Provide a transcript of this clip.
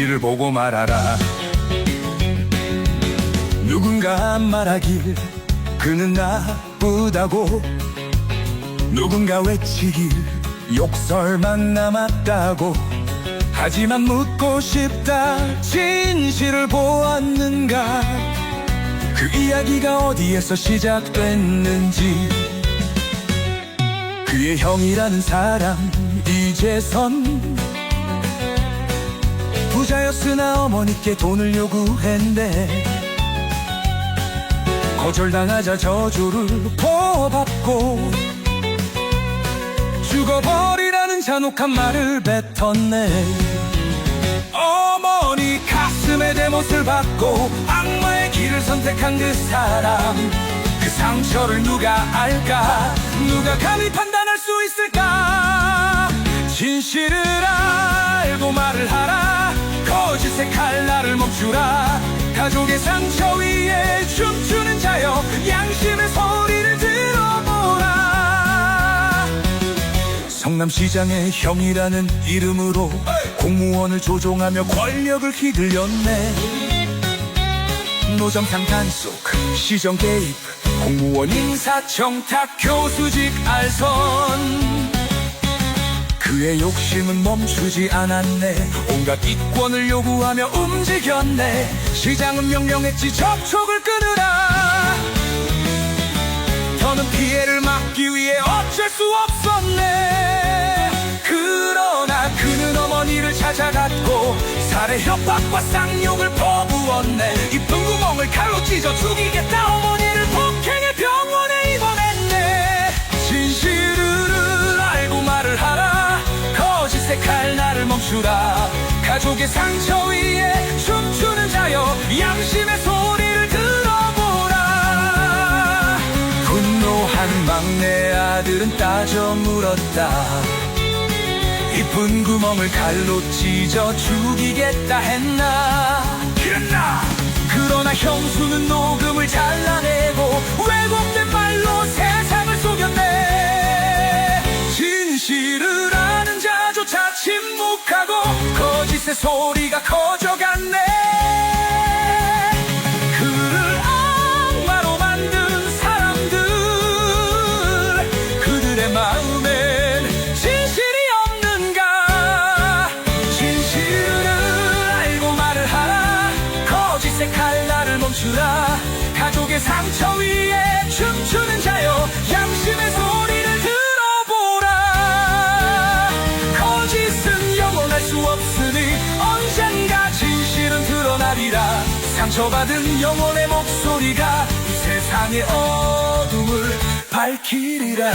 진실을 보고 말하라. 누군가 말하길 그는 나쁘다고. 누군가 외치길 욕설만 남았다고. 하지만 묻고 싶다 진실을 보았는가? 그 이야기가 어디에서 시작됐는지. 그의 형이라는 사람 이제선 부자였으나 어머니께 돈을 요구했네 거절당하자 저주를 퍼받고 죽어버리라는 잔혹한 말을 뱉었네. 어머니 가슴에 대못을 받고 악마의 길을 선택한 그 사람 그 상처를 누가 알까? 누가 감히 판단할 수 있을까? 진실을 하라 거짓의 칼날을 멈추라. 가족의 상처 위에 춤추는 자여 양심의 소리를 들어보라. 성남시장의 형이라는 이름으로 공무원을 조종하며 권력을 휘둘렸네. 노점상 단속 시정 개입 공무원 인사 청탁 교수직 알선 그의 욕심은 멈추지 않았네. 온갖 이권을 요구하며 움직였네. 시장은 명령했지 접촉을 끊으라. 더는 피해를 막기 위해 어쩔 수 없었네. 그러나 그는 어머니를 찾아갔고 살해 협박과 쌍욕을 퍼부었네. 이쁜 구멍을 칼로 찢어 죽이겠다 멈추라. 가족의 상처 위에 춤추는 자여 양심의 소리를 들어보라. 분노한 막내 아들은 따져 물었다. 이쁜 구멍을 칼로 찢어 죽이겠다 했나? 그러나 형수는 녹음을 잘 침묵하고 거짓의 소리가 커져갔네. 그를 악마로 만든 사람들 그들의 마음엔 진실이 없는가? 진실을 알고 말을 하라. 거짓의 칼날을 멈추라. 가족의 상처 위에 춤추는 상처받은 영혼의 목소리가 이 세상의 어둠을 밝히리라